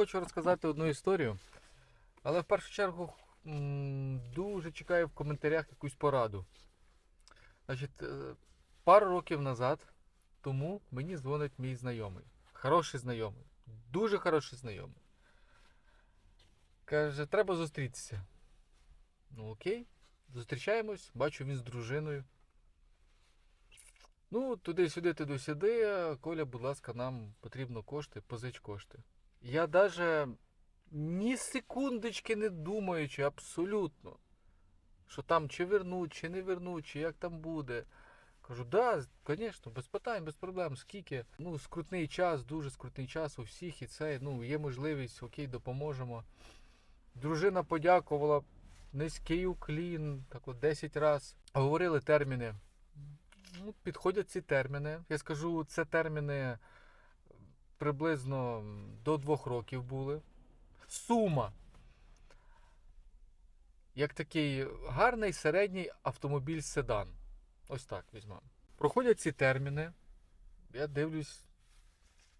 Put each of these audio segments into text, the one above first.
хочу розказати одну історію, але в першу чергу дуже чекаю в коментарях якусь пораду. Значить, е, пару років назад тому мені дзвонить мій знайомий. Хороший знайомий. Дуже хороший знайомий. Каже, треба зустрітися. Ну окей, зустрічаємось, бачу він з дружиною. Ну, туди-сюди, туди-сюди. Коля, будь ласка, нам потрібно кошти, позич кошти. Я даже ні секундочки не думаючи, абсолютно, що там чи вернуть, чи не вернуть, чи як там буде. Кажу, да, звісно, без питань, без проблем. Скільки? Ну, скрутний час, дуже скрутний час у всіх, і це, ну, є можливість, окей, допоможемо. Дружина подякувала, низький уклін, так от 10 разів. Говорили терміни. Ну, підходять ці терміни. Я скажу, це терміни приблизно до двох років були. Сума. Як такий гарний середній автомобіль седан. Ось так візьмемо. Проходять ці терміни. Я дивлюсь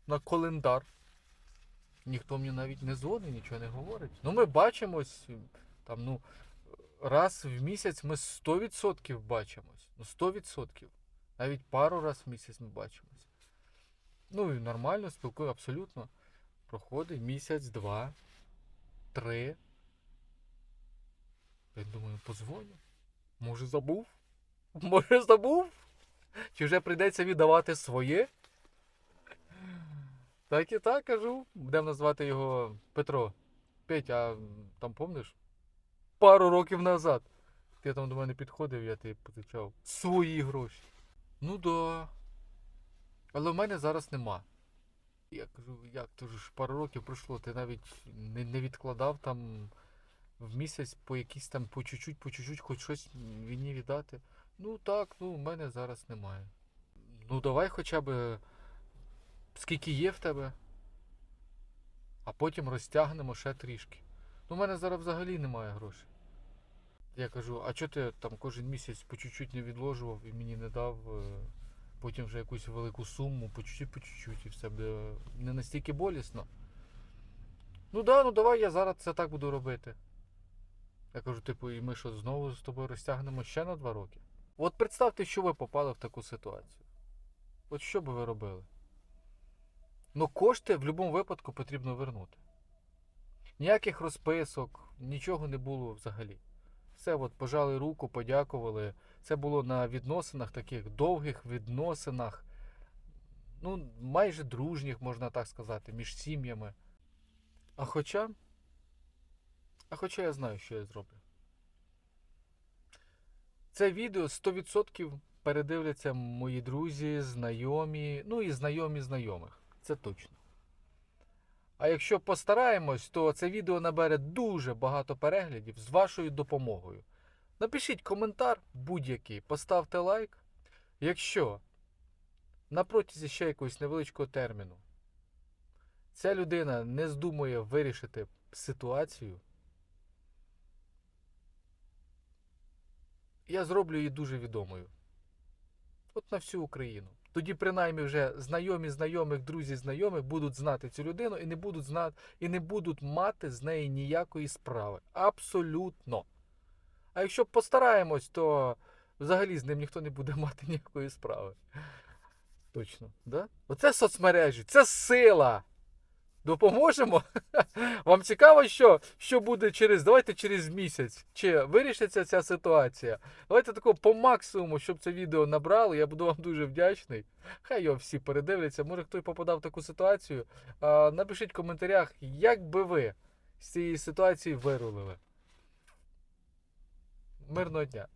на календар. Ніхто мені навіть не дзвонить, нічого не говорить. Ну, ми бачимось там, ну, раз в місяць ми 100% бачимось. Ну, 100%. Навіть пару раз в місяць ми бачимось. Ну нормально, спілкую абсолютно. Проходить місяць, два, три. Я думаю, позвоню. Може забув? Може забув? Чи вже прийдеться віддавати своє? Так і так кажу. Будемо назвати його Петро. Петя, а там помниш? Пару років назад. Ти там до мене підходив, я тобі позичав свої гроші. Ну да. Але в мене зараз нема. Я кажу, як то ж пару років пройшло, ти навіть не, не відкладав там в місяць по якісь там по чуть-чуть, по чуть-чуть, хоч щось мені віддати. Ну так, ну в мене зараз немає. Ну давай хоча б скільки є в тебе, а потім розтягнемо ще трішки. Ну, в мене зараз взагалі немає грошей. Я кажу, а чого ти там кожен місяць по чуть-чуть не відложував і мені не дав е, потім вже якусь велику суму, по чуть-чуть, по чуть-чуть, і все буде не настільки болісно. Ну да, ну давай я зараз це так буду робити. Я кажу, типу, і ми що, знову з тобою розтягнемо ще на два роки? От представте, що ви попали в таку ситуацію. От що би ви робили? Ну, кошти в будь-якому випадку потрібно вернути. Ніяких розписок, нічого не було взагалі. Все, от пожали руку, подякували. Це було на відносинах, таких довгих відносинах, ну, майже дружніх, можна так сказати, між сім'ями. А хоча. А хоча я знаю, що я зроблю. Це відео 100% передивляться мої друзі, знайомі, ну і знайомі знайомих. Це точно. А якщо постараємось, то це відео набере дуже багато переглядів з вашою допомогою. Напишіть коментар будь-який, поставте лайк. Якщо на протязі ще якогось невеличкого терміну ця людина не здумує вирішити ситуацію, я зроблю її дуже відомою. От на всю Україну. Тоді, принаймні, вже знайомі знайомих, друзі знайомих будуть знати цю людину і не будуть знати, і не будуть мати з неї ніякої справи. Абсолютно. А якщо постараємось, то взагалі з ним ніхто не буде мати ніякої справи. Точно, да? Оце соцмережі, це сила. Допоможемо? Вам цікаво, що, що буде через, давайте через місяць. Чи вирішиться ця ситуація? Давайте такого по максимуму, щоб це відео набрало. Я буду вам дуже вдячний. Хай його всі передивляться. Може хтось попадав в таку ситуацію. А, напишіть в коментарях, як би ви з цієї ситуації вирулили. Мирного дня!